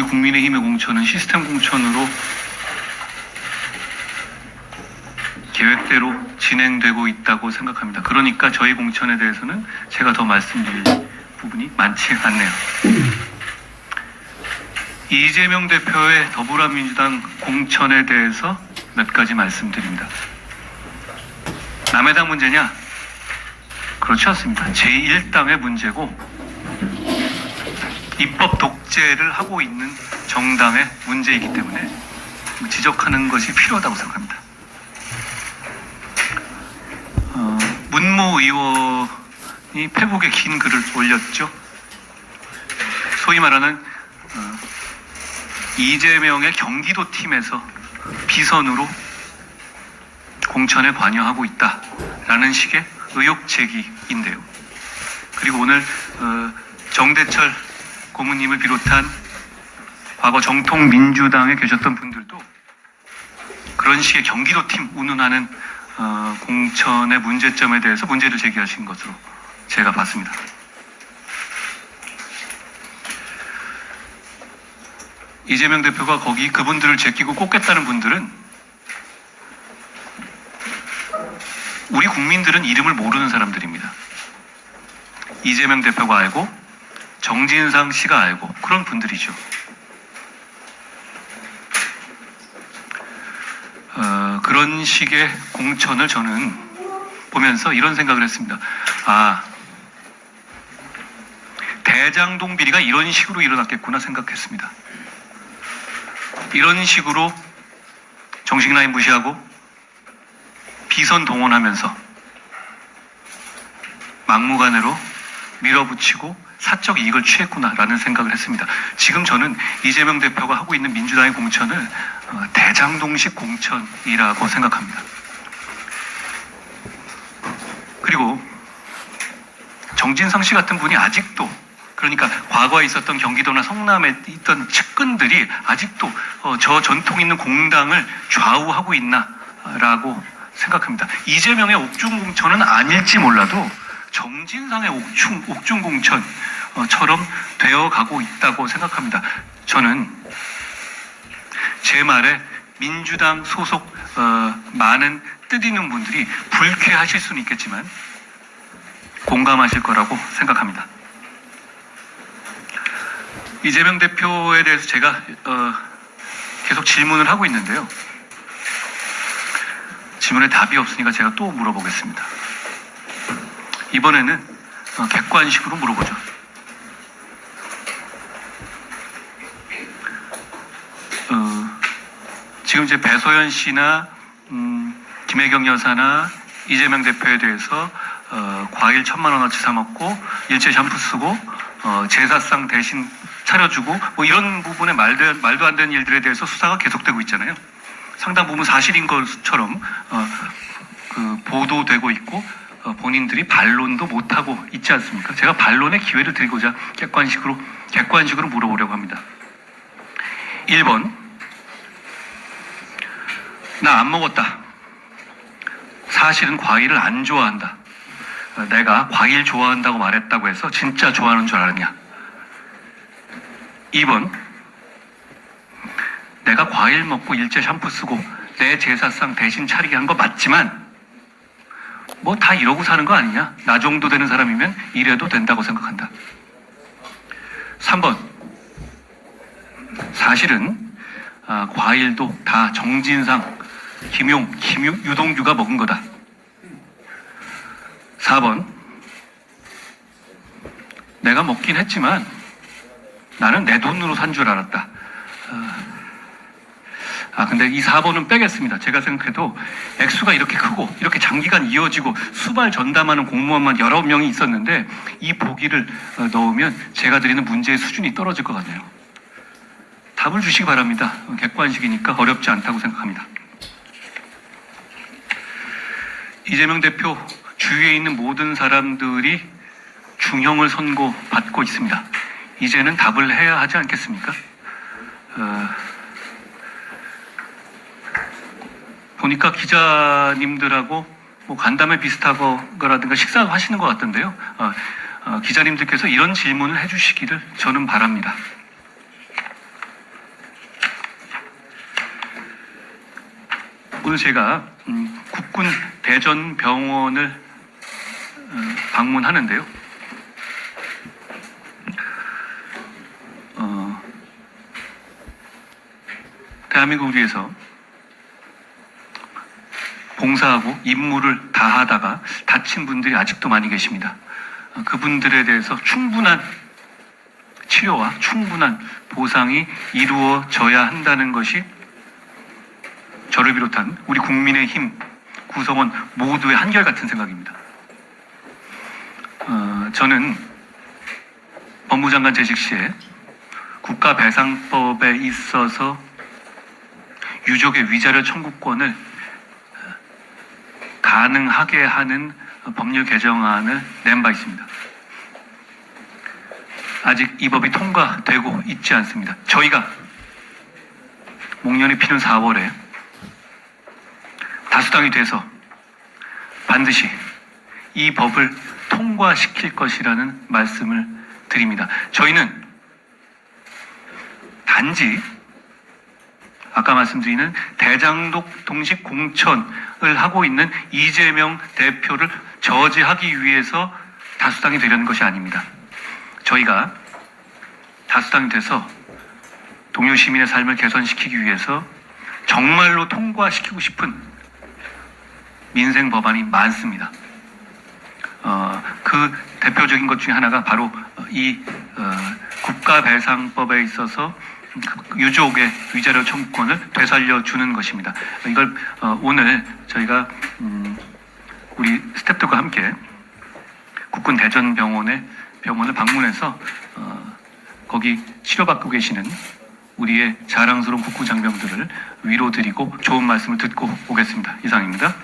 우리 국민의힘의 공천은 시스템 공천으로 계획대로 진행되고 있다고 생각합니다. 그러니까 저희 공천에 대해서는 제가 더 말씀드릴 부분이 많지 않네요. 이재명 대표의 더불어민주당 공천에 대해서 몇 가지 말씀드립니다. 남의 당 문제냐? 그렇지 않습니다. 제1당의 문제고 입법 독재를 하고 있는 정당의 문제이기 때문에 지적하는 것이 필요하다고 생각합니다. 어, 문모 의원이 페북에 긴 글을 올렸죠. 소위 말하는 어, 이재명의 경기도 팀에서 비선으로 공천에 관여하고 있다라는 식의 의혹 제기인데요. 그리고 오늘 어, 정대철 고문님을 비롯한 과거 정통 민주당에 계셨던 분들도 그런 식의 경기도 팀 운운하는 어, 공천의 문제점에 대해서 문제를 제기하신 것으로 제가 봤습니다. 이재명 대표가 거기 그분들을 제끼고 꼽겠다는 분들은 우리 국민들은 이름을 모르는 사람들입니다. 이재명 대표가 알고 정진상 씨가 알고 그런 분들이죠. 어, 그런 식의 공천을 저는 보면서 이런 생각을 했습니다. 아, 대장동 비리가 이런 식으로 일어났겠구나 생각했습니다. 이런 식으로 정식 라인 무시하고 비선 동원하면서 막무가내로 밀어붙이고 사적 이익을 취했구나라는 생각을 했습니다. 지금 저는 이재명 대표가 하고 있는 민주당의 공천을 어, 대장동식 공천이라고 생각합니다. 그리고 정진상 씨 같은 분이 아직도 그러니까 과거에 있었던 경기도나 성남에 있던 측근들이 아직도 어, 저 전통 있는 공당을 좌우하고 있나라고 생각합니다. 이재명의 옥중 공천은 아닐지 몰라도 정진상의 옥중, 옥중 공천 처럼 되어가고 있다고 생각합니다. 저는 제 말에 민주당 소속 어, 많은 뜻있는 분들이 불쾌하실 수는 있겠지만 공감하실 거라고 생각합니다. 이재명 대표에 대해서 제가 어, 계속 질문을 하고 있는데요. 질문에 답이 없으니까 제가 또 물어보겠습니다. 이번에는 어, 객관식으로 물어보죠. 지금 이제 배소연 씨나 음, 김혜경 여사나 이재명 대표에 대해서 어, 과일 천만 원어치 사 먹고 일제 샴푸 쓰고 어, 제사상 대신 차려주고 뭐 이런 부분에 말도, 말도 안 되는 일들에 대해서 수사가 계속되고 있잖아요. 상당 부분 사실인 것처럼 어, 그 보도되고 있고 어, 본인들이 반론도 못하고 있지 않습니까? 제가 반론의 기회를 드리고자 객관식으로 객관식으로 물어보려고 합니다. 1번 나 안 먹었다. 사실은 과일을 안 좋아한다. 어, 내가 과일 좋아한다고 말했다고 해서 진짜 좋아하는 줄 알았냐? 2번 내가 과일 먹고 일제 샴푸 쓰고 내 제사상 대신 차리게 한 거 맞지만 뭐 다 이러고 사는 거 아니냐? 나 정도 되는 사람이면 이래도 된다고 생각한다. 3번 사실은 아, 과일도 다 정진상, 김용, 김유, 유동규가 먹은 거다. 4번 내가 먹긴 했지만 나는 내 돈으로 산 줄 알았다. 아, 근데 이 4번은 빼겠습니다. 제가 생각해도 액수가 이렇게 크고 이렇게 장기간 이어지고 수발 전담하는 공무원만 여러 명이 있었는데 이 보기를 어, 넣으면 제가 드리는 문제의 수준이 떨어질 것 같네요. 답을 주시기 바랍니다. 어, 객관식이니까 어렵지 않다고 생각합니다. 이재명 대표 주위에 있는 모든 사람들이 중형을 선고받고 있습니다. 이제는 답을 해야 하지 않겠습니까? 어, 보니까 기자님들하고 뭐 간담회 비슷하거라든가 식사하시는 것 같던데요. 어, 어, 기자님들께서 이런 질문을 해주시기를 저는 바랍니다. 오늘 제가 음, 국군 대전 병원을 어, 방문하는데요. 어, 대한민국을 위해서 봉사하고 임무를 다하다가 다친 분들이 아직도 많이 계십니다. 어, 그분들에 대해서 충분한 치료와 충분한 보상이 이루어져야 한다는 것이 저를 비롯한 우리 국민의 힘 구성원 모두의 한결같은 생각입니다. 어, 저는 법무장관 재직 시에 국가배상법에 있어서 유족의 위자료 청구권을 어, 가능하게 하는 법률 개정안을 낸 바 있습니다. 아직 이 법이 통과되고 있지 않습니다. 저희가 목련이 피는 4월에 다수당이 돼서 반드시 이 법을 통과시킬 것이라는 말씀을 드립니다. 저희는 단지 아까 말씀드리는 대장독 동식 공천을 하고 있는 이재명 대표를 저지하기 위해서 다수당이 되려는 것이 아닙니다. 저희가 다수당이 돼서 동료 시민의 삶을 개선시키기 위해서 정말로 통과시키고 싶은 민생 법안이 많습니다. 어, 그 대표적인 것 중에 하나가 바로 이 어, 국가배상법에 있어서 그 유족의 위자료 청구권을 되살려 주는 것입니다. 이걸 어, 오늘 저희가 음, 우리 스태프들과 함께 국군 대전병원에 병원을 방문해서 어, 거기 치료받고 계시는 우리의 자랑스러운 국군 장병들을 위로드리고 좋은 말씀을 듣고 오겠습니다. 이상입니다.